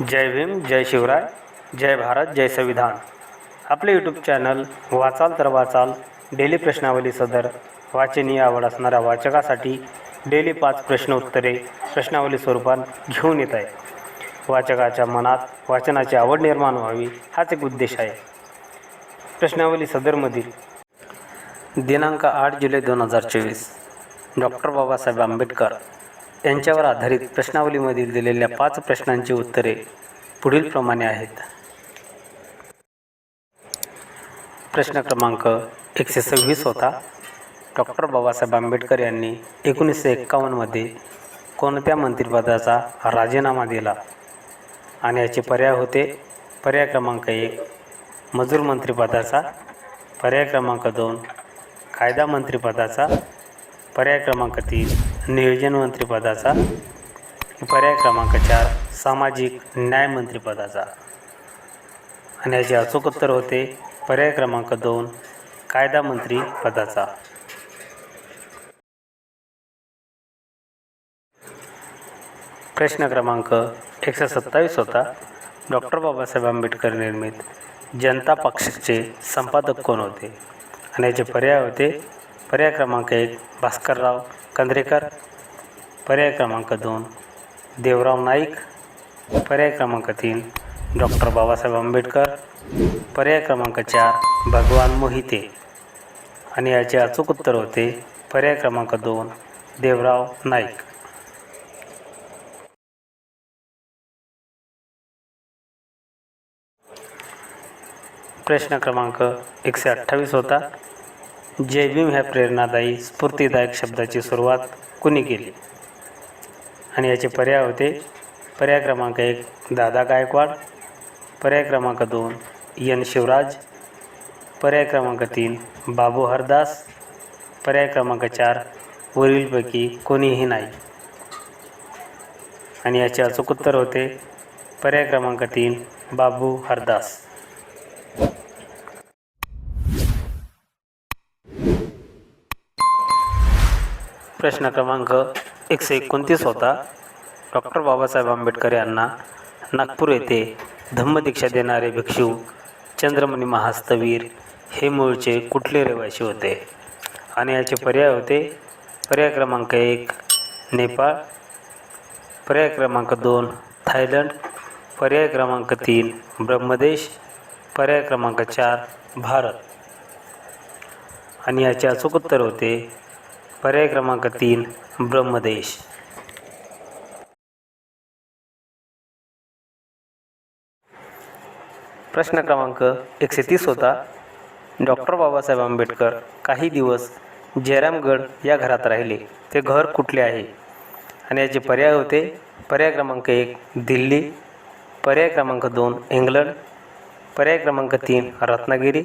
जय भीम जय शिवराय जय भारत जय संविधान. आपले YouTube channel वाचाल तर वाचाल डेली प्रश्नावली सदर वाचनीय आवड असणाऱ्या वाचकासाठी डेली पाच प्रश्न उत्तरे प्रश्नावली स्वरूपात घेऊन येत आहे. वाचकाच्या मनात वाचनाची आवड निर्माण व्हावी हाच एक उद्देश आहे. प्रश्नावली सदरमधील दिनांक आठ जुलै दोन हजार चोवीस. डॉक्टर बाबासाहेब आंबेडकर यांच्यावर आधारित प्रश्नावलीमधील दिलेल्या पाच प्रश्नांची उत्तरे पुढीलप्रमाणे आहेत. प्रश्न क्रमांक एकशे सव्वीस होता. डॉक्टर बाबासाहेब आंबेडकर यांनी एकोणीसशे एक्कावन्नमध्ये कोणत्या मंत्रिपदाचा राजीनामा दिला? आणि याचे पर्याय होते. पर्याय क्रमांक एक मजूर मंत्रिपदाचा. पर्याय क्रमांक दोन कायदा मंत्रिपदाचा. पर्याय क्रमांक तीन नियोजन मंत्रिपदाचा पर्याय क्रमांक चार सामाजिक न्याय मंत्रिपदाचा. आणि याचे अचूक उत्तर होते पर्याय क्रमांक दोन कायदा मंत्री पदाचा प्रश्न क्रमांक एकशे सत्तावीस होता डॉक्टर बाबासाहेब आंबेडकर निर्मित जनता पक्षाचे संपादक कोण होते? आणि याचे पर्याय होते पर्याय क्रमांक एक भास्करराव कंद्रेकर. पर्याय क्रमांक दोन. देवराव नाईक. पर्याय क्रमांक तीन. डॉक्टर बाबासाहेब आंबेडकर. पर्याय क्रमांक चार. भगवान मोहिते. आणि याचे अचूक उत्तर होते पर्याय क्रमांक दोन. देवराव नाईक. प्रश्न क्रमांक एकशे अठ्ठावीस होता. जय भीम ह्या प्रेरणादायी स्फूर्तीदायक शब्दाची सुरुवात कुणी केली? आणि याचे पर्याय होते. पर्याय क्रमांक एक दादा गायकवाड. पर्याय क्रमांक दोन एन शिवराज. पर्याय क्रमांक तीन बाबू हरदास. पर्याय क्रमांक चार वरीलपैकी कोणीही नाही. आणि याचे अचूक उत्तर होते. पर्याय क्रमांक तीन बाबू हरदास. प्रश्न क्रमांक एकशे एकोणतीस होता. डॉक्टर बाबासाहेब आंबेडकर यांना नागपूर येथे धम्मदीक्षा देणारे भिक्षू चंद्रमणी महास्तवीर हे मूळचे कुठले रहिवासी होते? आणि याचे पर्याय होते? पर्याय क्रमांक एक नेपाळ. पर्याय क्रमांक दोन थायलंड. पर्याय क्रमांक तीन ब्रह्मदेश. पर्याय क्रमांक चार भारत. आणि याचे अचूक उत्तर होते पर्याय क्रमांक तीन ब्रह्मदेश. प्रश्न क्रमांक एकशे तीस होता. डॉक्टर बाबासाहेब आंबेडकर काही दिवस जयरामगड या घरात राहिले. ते घर कुठले आहे? आणि याचे पर्याय होते. पर्याय क्रमांक एक दिल्ली. पर्याय क्रमांक दोन इंग्लंड. पर्याय क्रमांक तीन रत्नागिरी.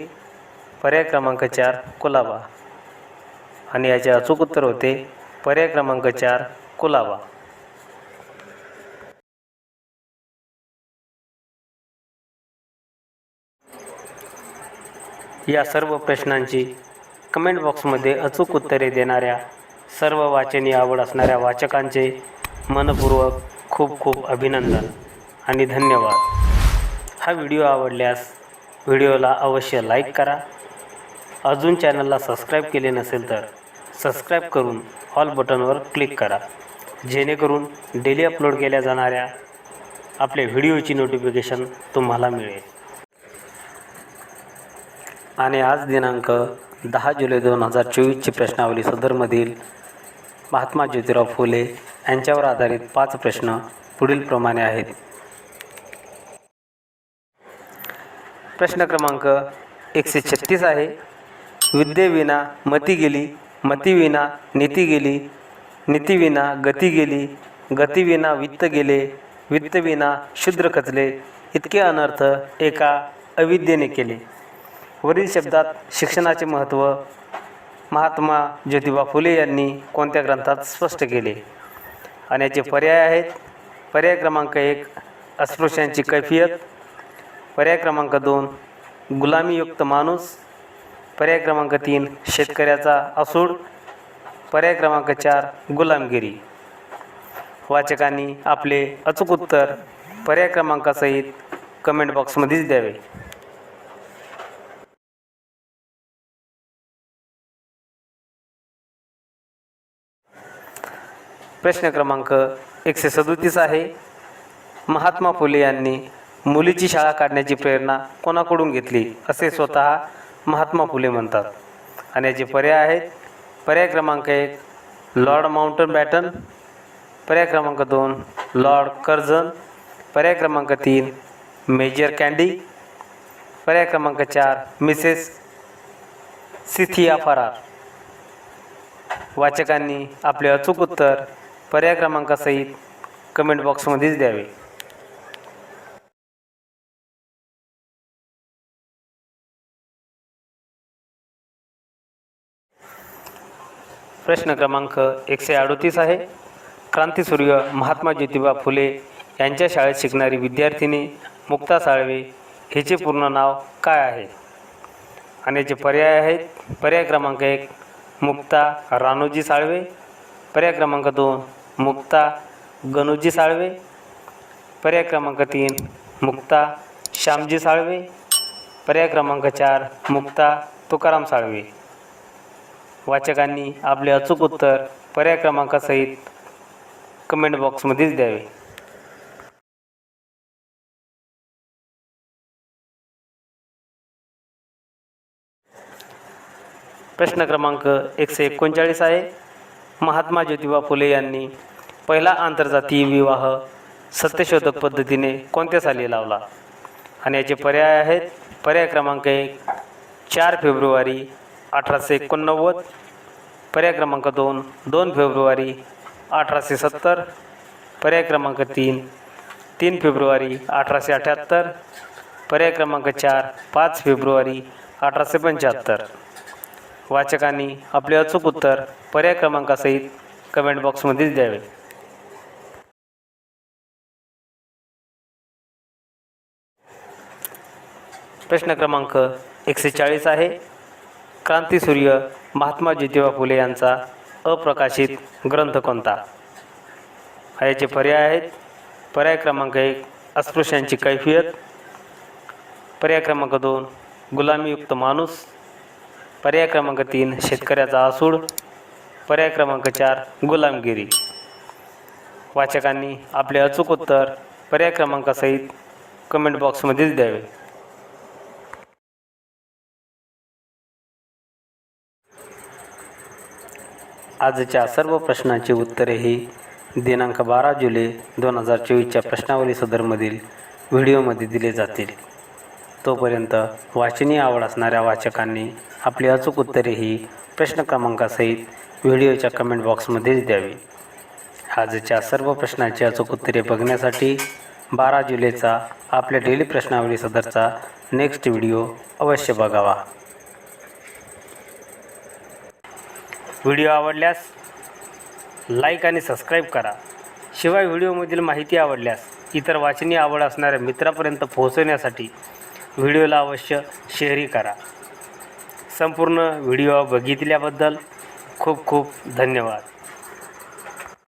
पर्याय क्रमांक चार कोलाबा. आणि याचे अचूक उत्तर होते पर्याय क्रमांक चार कुलाबा. या सर्व प्रश्नांची कमेंट बॉक्समध्ये अचूक उत्तरे देणाऱ्या सर्व वाचनीय आवड असणाऱ्या वाचकांचे मनपूर्वक खूप खूप अभिनंदन आणि धन्यवाद. हा व्हिडिओ आवडल्यास व्हिडिओला अवश्य लाईक करा. अजून चॅनलला सबस्क्राईब केले नसेल तर सबस्क्राईब करून ऑल बटनवर क्लिक करा. जेणेकरून डेली अपलोड केल्या जाणाऱ्या आपल्या व्हिडिओची नोटिफिकेशन तुम्हाला मिळेल. आणि आज दिनांक दहा जुलै दोन हजार चोवीसची प्रश्नावली सदरमधील महात्मा ज्योतिराव फुले यांच्यावर आधारित पाच प्रश्न पुढीलप्रमाणे आहेत. प्रश्न क्रमांक एकशे छत्तीस आहे. विद्येविना मती गेली मतीविना नीती गेली नीतीविना गती गेली गतीविना वित्त गेले वित्तविना शूद्र खचले इतके अनर्थ एका अविद्येने केले. वरील शब्दात शिक्षणाचे महत्त्व महात्मा ज्योतिबा फुले यांनी कोणत्या ग्रंथात स्पष्ट केले? आणि याचे पर्याय आहेत. पर्याय क्रमांक एक अस्पृश्यांची कैफियत. पर्याय क्रमांक दोन गुलामीयुक्त माणूस. पर्याय क्रमांक तीन शेतकऱ्याचा असूड. पर्याय क्रमांक चार गुलामगिरी. वाचकांनी आपले अचूक उत्तर पर्याय क्रमांकासहित कमेंट बॉक्समध्येच द्यावे. प्रश्न क्रमांक एकशे सदोतीस आहे. महात्मा फुले यांनी मुलीची शाळा काढण्याची प्रेरणा कोणाकडून घेतली? असे स्वतः महात्मा फुले म्हणतात. आणि याचे पर्याय आहेत. पर्याय क्रमांक एक लॉर्ड माउंटन बॅटन. पर्याय क्रमांक दोन लॉर्ड कर्झन. पर्याय क्रमांक तीन मेजर कॅन्डी पर्याय क्रमांक चार मिसेस सिथिया फरार. वाचकांनी आपले अचूक उत्तर पर्याय क्रमांकासहित कमेंट बॉक्समध्येच द्यावे. प्रश्न क्रमांक एकशे अडोतीस आहे. क्रांतीसूर्य महात्मा ज्योतिबा फुले यांच्या शाळेत शिकणारी विद्यार्थिनी मुक्ता साळवे हिचे पूर्ण नाव काय आहे? आणि याचे पर्याय आहेत. पर्याय क्रमांक एक मुक्ता रानोजी साळवे. पर्याय क्रमांक दोन मुक्ता गणूजी साळवे. पर्याय क्रमांक तीन मुक्ता श्यामजी साळवे. पर्याय क्रमांक चार मुक्ता तुकाराम साळवे. वाचकांनी आपले अचूक उत्तर पर्याय क्रमांकासहित कमेंट बॉक्समध्येच द्यावे. प्रश्न क्रमांक एकशे एकोणचाळीस आहे. महात्मा ज्योतिबा फुले यांनी पहिला आंतरजातीय विवाह सत्यशोधक पद्धतीने कोणत्या साली लावला? आणि याचे पर्याय आहेत. पर्याय क्रमांक एक चार फेब्रुवारी अठराशे एकोणनव्वद पर्याय क्रमांक दोन दोन फेब्रुवारी अठराशे सत्तर पर्याय क्रमांक तीन तीन फेब्रुवारी अठराशे अठ्याहत्तर पर्याय क्रमांक चार पाच फेब्रुवारी अठराशे पंच्याहत्तर. वाचकांनी आपले अचूक उत्तर पर्याय क्रमांकासहित कमेंट बॉक्समध्येच द्यावे. प्रश्न क्रमांक एकशे चाळीस आहे. क्रांतीसूर्य महात्मा ज्योतिबा फुले यांचा अप्रकाशित ग्रंथ कोणता? याचे पर्याय आहेत. पर्याय क्रमांक एक अस्पृश्यांची कैफियत. पर्याय क्रमांक दोन गुलामीयुक्त माणूस. पर्याय क्रमांक तीन शेतकऱ्याचा आसूड. पर्याय क्रमांक चार गुलामगिरी. वाचकांनी आपले अचूक उत्तर पर्याय क्रमांकासहित कमेंट बॉक्समध्येच द्यावे. आजच्या सर्व प्रश्नांची उत्तरे ही दिनांक बारा जुलै दोन हजार चोवीसच्या प्रश्नावली सदरमधील व्हिडिओमध्ये दिले जातील. तोपर्यंत वाचनीय आवड असणाऱ्या वाचकांनी आपली अचूक उत्तरे ही प्रश्न क्रमांकासहित व्हिडिओच्या कमेंट बॉक्समध्येच द्यावी. आजच्या सर्व प्रश्नांची अचूक उत्तरे बघण्यासाठी बारा जुलैचा आपल्या डेली प्रश्नावली सदरचा नेक्स्ट व्हिडिओ अवश्य बघावा. व्हिडिओ आवडल्यास लाईक आणि सबस्क्राईब करा. शिवाय व्हिडिओमधील माहिती आवडल्यास इतर वाचनीय आवड असणाऱ्या मित्रापर्यंत पोहोचवण्यासाठी व्हिडिओला अवश्य शेअरही करा. संपूर्ण व्हिडिओ बघितल्याबद्दल खूप खूप धन्यवाद.